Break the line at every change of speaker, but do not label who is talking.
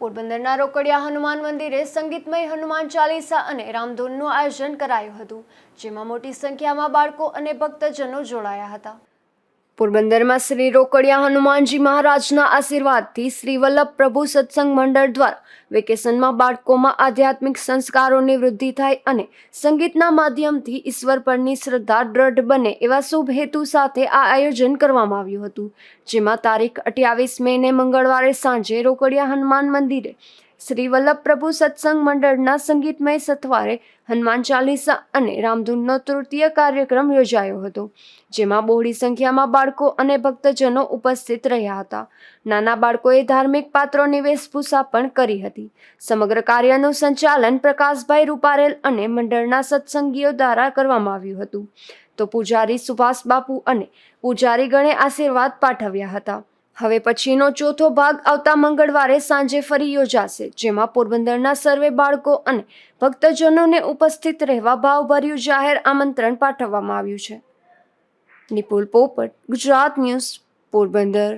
પોરબંદરના રોકડિયા હનુમાન મંદિરે સંગીતમય હનુમાન ચાલીસા અને રામધૂનનું આયોજન કરાયું હતું, જેમાં મોટી સંખ્યામાં બાળકો અને ભક્તજનો જોડાયા હતા. પોરબંદરમાં શ્રી રોકડિયા હનુમાનજી મહારાજના આશીર્વાદથી શ્રી વલ્લભ પ્રભુ સત્સંગ મંડળ દ્વારા વેકેશનમાં બાળકોમાં આધ્યાત્મિક સંસ્કારોની વૃદ્ધિ થાય અને સંગીતના માધ્યમથી ઈશ્વર પરની શ્રદ્ધા દ્રઢ બને એવા શુભ હેતુ સાથે આ આયોજન કરવામાં આવ્યું હતું. જેમાં તારીખ અઠ્યાવીસ મેને મંગળવારે સાંજે રોકડિયા હનુમાન મંદિરે શ્રી વલ્લભ પ્રભુ સત્સંગ મંડળના સંગીતમય સથવારે હનુમાન ચાલીસા અને રામધૂનનો તૃતીય કાર્યક્રમ યોજાયો હતો, જેમાં બહોળી સંખ્યામાં બાળકો અને ભક્તજનો ઉપસ્થિત રહ્યા હતા. નાના બાળકોએ ધાર્મિક પાત્રોની વેશભૂષા પણ કરી હતી. સમગ્ર કાર્યનું સંચાલન પ્રકાશભાઈ રૂપારેલ અને મંડળના સત્સંગીઓ દ્વારા કરવામાં આવ્યું હતું. તો પૂજારી સુભાષ બાપુ અને પૂજારી ગણે આશીર્વાદ પાઠવ્યા હતા. હવે પછીનો ચોથો ભાગ આવતા મંગળવારે સાંજે ફરી યોજાશે, જેમાં પોરબંદરના સર્વે બાળકો અને ભક્તજનોને ઉપસ્થિત રહેવા ભાવભર્યું જાહેર આમંત્રણ પાઠવવામાં આવ્યું છે. નિપુલ પોપટ, ગુજરાત ન્યૂઝ, પોરબંદર.